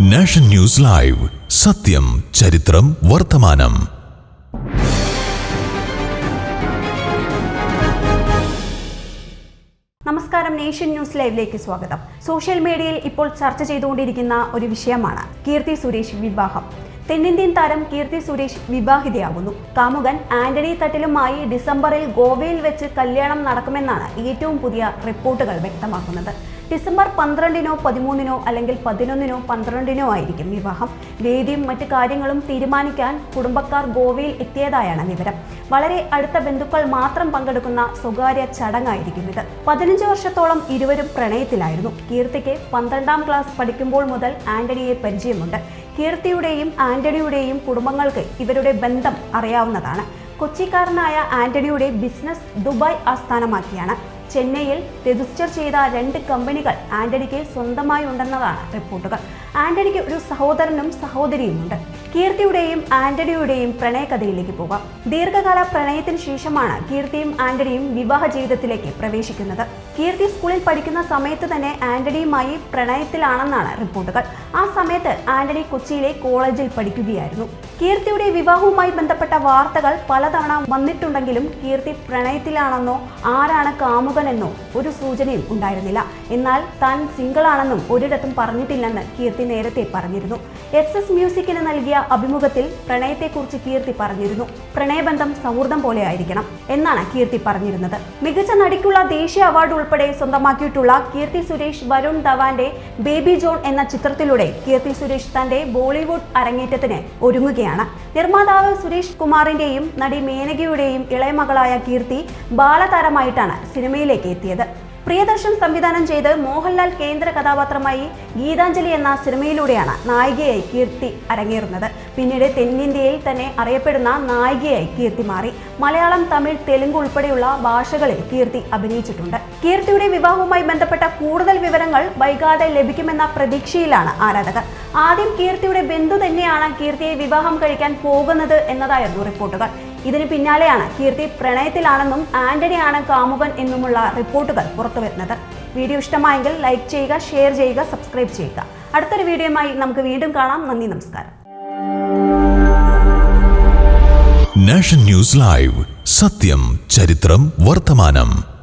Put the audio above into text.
Nation news live. സത്യം ചരിത്രം വർത്തമാനം. നമസ്കാരം നേഷൻ ന്യൂസ് ലൈവിലേക്ക് സ്വാഗതം. സോഷ്യൽ മീഡിയയിൽ ഇപ്പോൾ ചർച്ച ചെയ്തുകൊണ്ടിരിക്കുന്ന ഒരു വിഷയമാണ് കീർത്തി സുരേഷ് വിവാഹം. തെന്നിന്ത്യൻ താരം കീർത്തി സുരേഷ് വിവാഹിതയാകുന്നു. കാമുകൻ ആന്റണി തട്ടിലുമായി ഡിസംബറിൽ ഗോവയിൽ വെച്ച് കല്യാണം നടക്കുമെന്നാണ് ഏറ്റവും പുതിയ റിപ്പോർട്ടുകൾ വ്യക്തമാക്കുന്നത്. ഡിസംബർ പന്ത്രണ്ടിനോ പതിമൂന്നിനോ അല്ലെങ്കിൽ പതിനൊന്നിനോ പന്ത്രണ്ടിനോ ആയിരിക്കും വിവാഹം. വേദിയും മറ്റ് കാര്യങ്ങളും തീരുമാനിക്കാൻ കുടുംബക്കാർ ഗോവയിൽ എത്തിയതായാണ് വിവരം. വളരെ അടുത്ത ബന്ധുക്കൾ മാത്രം പങ്കെടുക്കുന്ന സ്വകാര്യ ചടങ്ങായിരിക്കും ഇത്. പതിനഞ്ച് വർഷത്തോളം ഇരുവരും പ്രണയത്തിലായിരുന്നു. കീർത്തിക്ക് പന്ത്രണ്ടാം ക്ലാസ് പഠിക്കുമ്പോൾ മുതൽ ആന്റണിയെ പരിചയമുണ്ട്. കീർത്തിയുടെയും ആന്റണിയുടെയും കുടുംബങ്ങൾക്ക് ഇവരുടെ ബന്ധം അറിയാവുന്നതാണ്. കൊച്ചിക്കാരനായ ആന്റണിയുടെ ബിസിനസ് ദുബായ് ആസ്ഥാനമാക്കിയാണ്. ചെന്നൈയിൽ രജിസ്റ്റർ ചെയ്ത രണ്ട് കമ്പനികൾ ആന്റണിക്ക് സ്വന്തമായി ഉണ്ടെന്നതാണ് റിപ്പോർട്ടുകൾ. ആന്റണിക്ക് ഒരു സഹോദരനും സഹോദരിയുമുണ്ട്. കീർത്തിയുടെയും ആന്റണിയുടെയും പ്രണയകഥയിലേക്ക് പോകാം. ദീർഘകാല പ്രണയത്തിന് ശേഷമാണ് കീർത്തിയും ആന്റണിയും വിവാഹ ജീവിതത്തിലേക്ക് പ്രവേശിക്കുന്നത്. കീർത്തി സ്കൂളിൽ പഠിക്കുന്ന സമയത്ത് തന്നെ ആന്റണിയുമായി പ്രണയത്തിലാണെന്നാണ് റിപ്പോർട്ടുകൾ. ആ സമയത്ത് ആന്റണി കൊച്ചിയിലെ കോളേജിൽ പഠിക്കുകയായിരുന്നു. കീർത്തിയുടെ വിവാഹവുമായി ബന്ധപ്പെട്ട വാർത്തകൾ പലതവണ വന്നിട്ടുണ്ടെങ്കിലും കീർത്തി പ്രണയത്തിലാണെന്നോ ആരാണ് കാമുകനെന്നോ ഒരു സൂചനയും ഉണ്ടായിരുന്നില്ല. എന്നാൽ താൻ സിംഗിളാണെന്നും ഒരിടത്തും പറഞ്ഞിട്ടില്ലെന്ന് കീർത്തി നേരത്തെ പറഞ്ഞിരുന്നു. എസ് എസ് മ്യൂസിക്കിന് നൽകിയ അഭിമുഖത്തിൽ പ്രണയത്തെക്കുറിച്ച് കീർത്തി പറഞ്ഞിരുന്നു. പ്രണയബന്ധം സൗഹൃദം പോലെ ആയിരിക്കണം എന്നാണ് കീർത്തി പറഞ്ഞിരുന്നത്. മികച്ച നടിക്കുള്ള ദേശീയ അവാർഡ് ഉൾപ്പെടെ സ്വന്തമാക്കിയിട്ടുള്ള കീർത്തി സുരേഷ് വരുൺ ധവാന്റെ ബേബി ജോൺ എന്ന ചിത്രത്തിലൂടെ കീർത്തി സുരേഷ് തന്റെ ബോളിവുഡ് അരങ്ങേറ്റത്തിന് ഒരുങ്ങുകയാണ്. നിർമ്മാതാവ് സുരേഷ് കുമാറിന്റെയും നടി മേനകയുടെയും ഇളയമകളായ കീർത്തി ബാലതാരമായിട്ടാണ് സിനിമയിലേക്ക് എത്തിയത്. പ്രിയദർശൻ സംവിധാനം ചെയ്ത് മോഹൻലാൽ കേന്ദ്ര കഥാപാത്രമായി ഗീതാഞ്ജലി എന്ന സിനിമയിലൂടെയാണ് നായികയായി കീർത്തി അരങ്ങേറുന്നത്. പിന്നീട് തെന്നിന്ത്യയിൽ തന്നെ അറിയപ്പെടുന്ന നായികയായി കീർത്തി മാറി. മലയാളം തമിഴ് തെലുങ്ക് ഉൾപ്പെടെയുള്ള ഭാഷകളിൽ കീർത്തി അഭിനയിച്ചിട്ടുണ്ട്. കീർത്തിയുടെ വിവാഹവുമായി ബന്ധപ്പെട്ട കൂടുതൽ വിവരങ്ങൾ വൈകാതെ ലഭിക്കുമെന്ന പ്രതീക്ഷയിലാണ് ആരാധകർ. ആദ്യം കീർത്തിയുടെ ബന്ധു തന്നെയാണ് കീർത്തിയെ വിവാഹം കഴിക്കാൻ പോകുന്നത് എന്നതായിരുന്നു റിപ്പോർട്ടുകൾ. ഇതിന് പിന്നാലെയാണ് കീർത്തി പ്രണയത്തിലാണെന്നും ആന്റണിയാണ് കാമുകൻ എന്നുമുള്ള റിപ്പോർട്ടുകൾ പുറത്തുവരുന്നത്. വീഡിയോ ഇഷ്ടമായെങ്കിൽ ലൈക്ക് ചെയ്യുക ഷെയർ ചെയ്യുക സബ്സ്ക്രൈബ് ചെയ്യുക. അടുത്തൊരു വീഡിയോയുമായി നമുക്ക് വീണ്ടും കാണാം. നന്ദി നമസ്കാരം. Nation news live. സത്യം ചരിത്രം വർത്തമാനം.